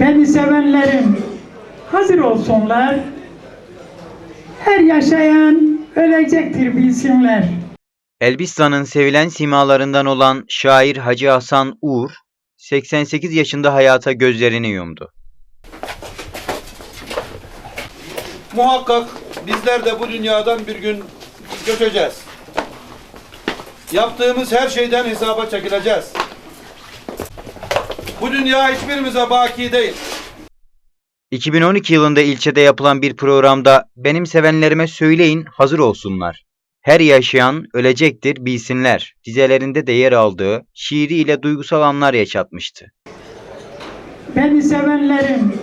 Beni sevenlerim hazır olsunlar. Her yaşayan ölecektir bilsinler. Elbistan'ın sevilen simalarından olan şair Hacı Hasan Uğur, 88 yaşında hayata gözlerini yumdu. Muhakkak bizler de bu dünyadan bir gün göçeceğiz. Yaptığımız her şeyden hesaba çekileceğiz. Bu dünya hiçbirimize baki değil. 2012 yılında ilçede yapılan bir programda benim sevenlerime söyleyin hazır olsunlar. Her yaşayan ölecektir bilsinler dizelerinde de yer aldığı şiiriyle duygusal anlar yaşatmıştı. Beni sevenlerim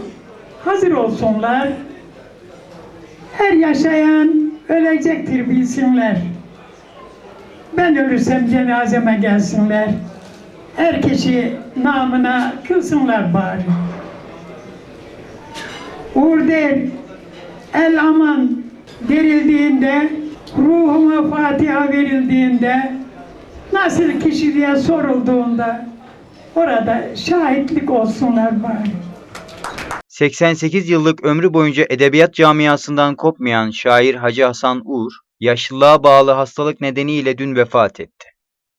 hazır olsunlar. Her yaşayan ölecektir bilsinler. Ben ölürsem cenazeme gelsinler. Her kişi namına kılsınlar bari. Uğur der, el aman verildiğinde, ruhuma Fatiha verildiğinde, nasıl kişi diye sorulduğunda, orada şahitlik olsunlar bari. 88 yıllık ömrü boyunca edebiyat camiasından kopmayan şair Hacı Hasan Uğur, yaşlılığa bağlı hastalık nedeniyle dün vefat etti.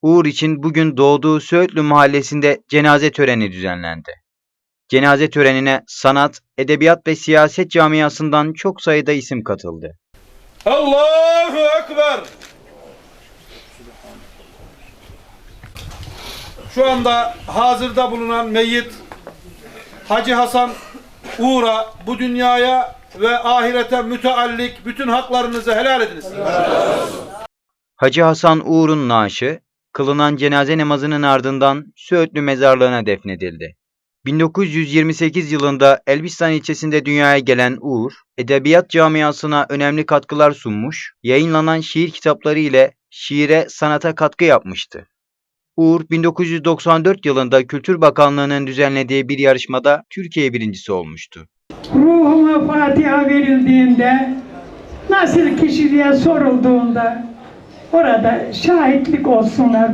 Uğur için bugün doğduğu Söğütlü mahallesinde cenaze töreni düzenlendi. Cenaze törenine sanat, edebiyat ve siyaset camiasından çok sayıda isim katıldı. Allahu Ekber. Şu anda hazırda bulunan meyyit Hacı Hasan Uğur'a bu dünyaya ve ahirete müteallik bütün haklarınızı helal ediniz. Hacı Hasan Uğur'un naaşı, kılınan cenaze namazının ardından Söğütlü mezarlığına defnedildi. 1928 yılında Elbistan ilçesinde dünyaya gelen Uğur, edebiyat camiasına önemli katkılar sunmuş, yayınlanan şiir kitapları ile şiire, sanata katkı yapmıştı. Uğur, 1994 yılında Kültür Bakanlığı'nın düzenlediği bir yarışmada Türkiye birincisi olmuştu. ruhuma Fatiha verildiğinde, nasıl kişi diye sorulduğunda, orada şahitlik olsunlar